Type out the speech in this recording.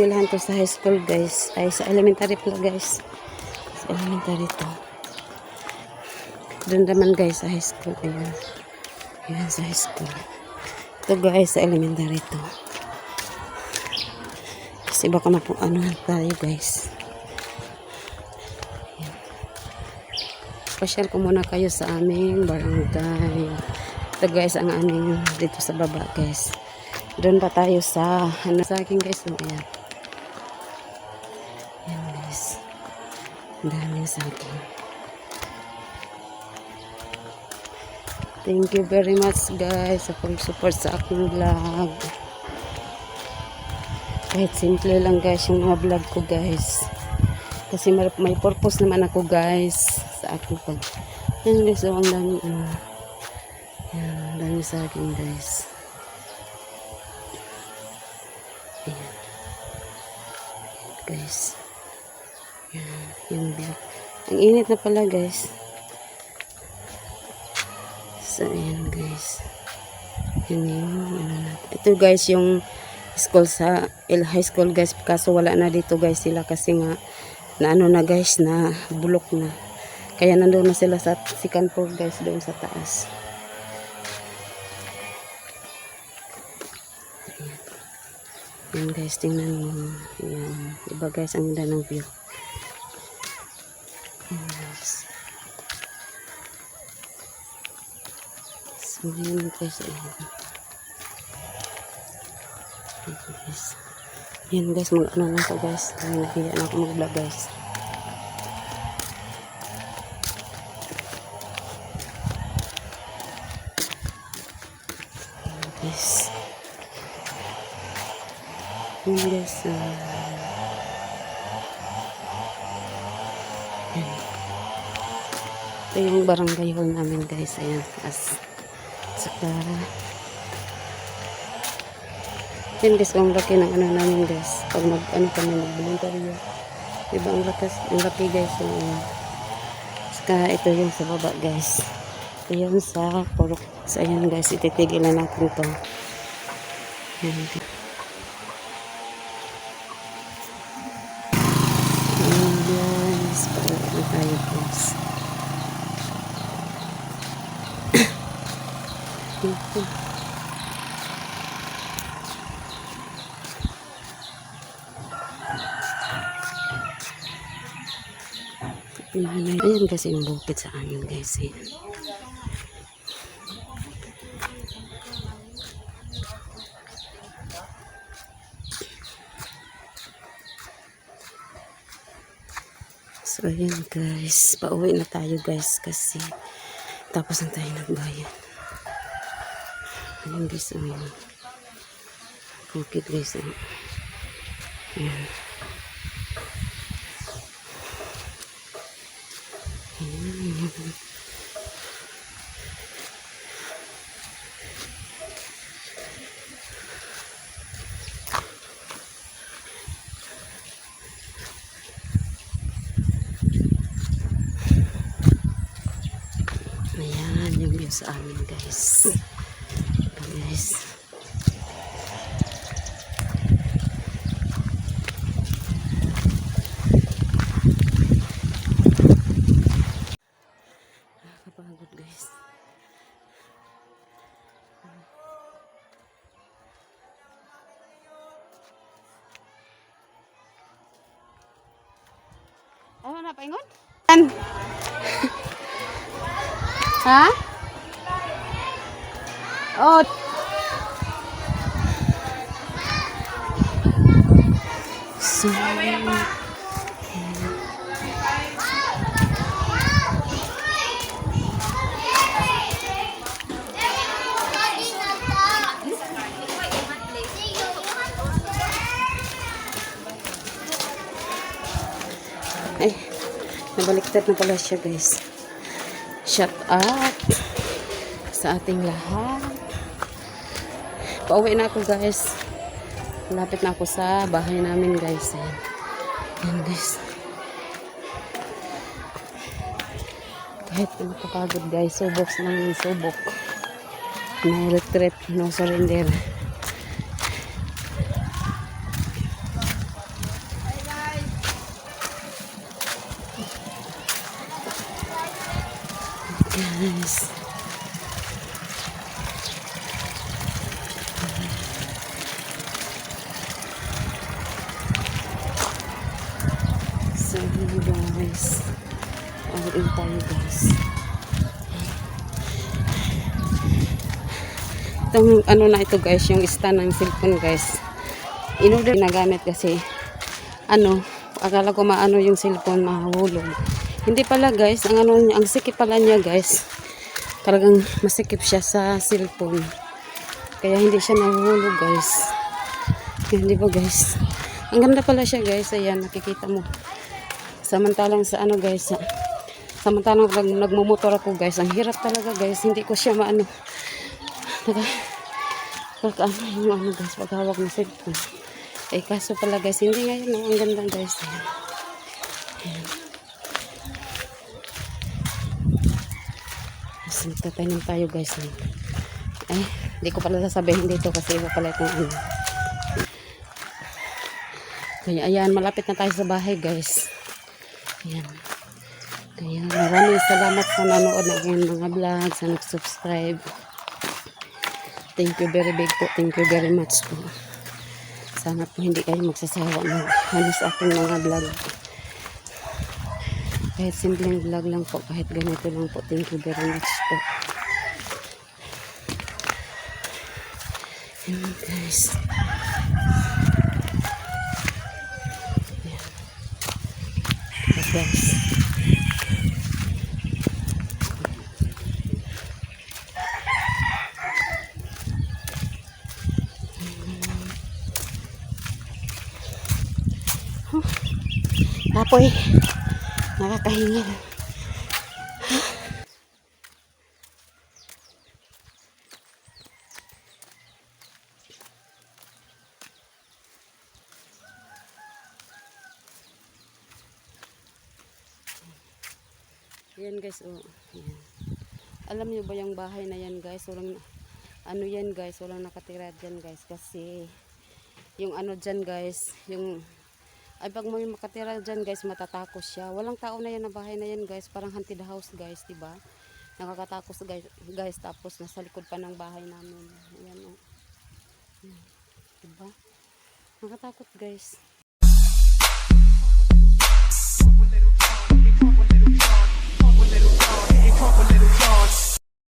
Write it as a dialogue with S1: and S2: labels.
S1: eskwelahan to sa high school guys. Ay sa elementary pala guys. Sa elementary to. Doon naman guys sa high school. Ayan. Ayan sa high school. Ito guys sa elementary to. Kasi baka mapong ano tayo guys. Ayan. Pasyal ko muna kayo sa aming barangay. Ito guys ang aming dito sa baba guys. Doon pa tayo sa ano sa akin guys. Ayan. Ayan daming akin. Thank you very much guys sa pag-support sa aking vlog. Kahit simple lang guys yung mga vlog ko guys. Kasi may, purpose naman ako guys sa aking pag. Yan guys, oh, ang dami ano. Yan, dami sa akin guys. Ayan. Guys. Yung view. Ang init na pala guys. So, ayan guys. Yan yung, ano na. Ito guys, yung school sa El High School guys. Kaso wala na dito guys sila kasi nga na ano na guys, na bulok na. Kaya nandun na sila sa second floor guys, doon sa taas. Yan guys, tingnan mo. Yan. Diba guys, ang ganda ng view. Yan guys. So, yun guys. Ayan. Yan guys. Yan guys, mag ano lang ko guys. Nahiya na ako mag-vlog guys. Yan guys. Yan guys. ah. Yan. Ito yung barangay hall namin guys. Ayan. As, saka yan guys, ang laki ng ano namin guys. Pag mag, ano kami, mag-voluntaryo. Diba, ang lakas, ang laki guys. Yung, saka ito yung sa baba guys. Ito sa purok. So, ayan guys, ititigilan natin to. Ayan. Ayan guys, para na tayo guys. Ito. Ayan kasi yung bukid sa amin guys. Eh. So ayan guys. Pauwi na tayo guys kasi tapos na tayo nagbayad. Ayan guys. Ayan. Bukid guys. Ayan. Ayan. Ayan, yung view sa amin guys. Guys. Nakakapagod guys. Ano na paingon? Ha? Oh. So, ay, nabaliktad na pala siya guys. Shut up sa ating lahat. Pauwi na ako guys. Malapit na ako sa bahay namin guys. Ayan. Ayan guys. Kahit pinapapagod guys. Subok ng subok. No retreat. No surrender. Guys. All in tayo guys. Itong ano na ito guys, yung stand ng cellphone guys. In-order ginagamit kasi ano, akala ko maano yung cellphone mahulog. Hindi pala guys, ang ano ang sikip pala niya guys. Talagang masikip siya sa cellphone. Kaya hindi siya nahuhulog guys. Yan, di ba guys? Ang ganda pala siya guys. Ayan, nakikita mo. Samantalang sa ano guys, samantalang pag nagmumotor ako guys, ang hirap talaga guys. Hindi ko siya maano. Naka ano yung ano guys, paghawak ng cellphone. Eh kaso pala guys, hindi ngayon. No? Ang ganda guys. Ayan. Ayan. Mas magtatanim tayo guys. Ay, hindi ko pala sasabihin dito kasi iba pala itong ano. Kaya ayan, malapit na tayo sa bahay guys. Ayan. Kaya maraming salamat sa nanood ng aking mga vlog, sa nag-subscribe. Thank you very big po. Thank you very much po. Sana po hindi kayo magsasawa ng ano sa aking mga vlog. Kahit simpleng vlog lang po, kahit ganito lang po. Thank you very much po. Ayan guys. Ayan. Apoy. Nakakahinga. Yan guys, oh. Yan. Alam niyo ba yung bahay na yan guys? Walang, ano yan guys? Walang nakatira dyan guys. Kasi, yung ano dyan guys, yung ay, pag may makatira dyan, guys, matatakos siya. Walang tao na yan na bahay na yan, guys. Parang haunted house, guys, di ba? Nakakatakos, guys, guys. Tapos, nasa likod pa ng bahay namin. Ayan, o. Oh. Diba? Nakatakot, guys. Come a little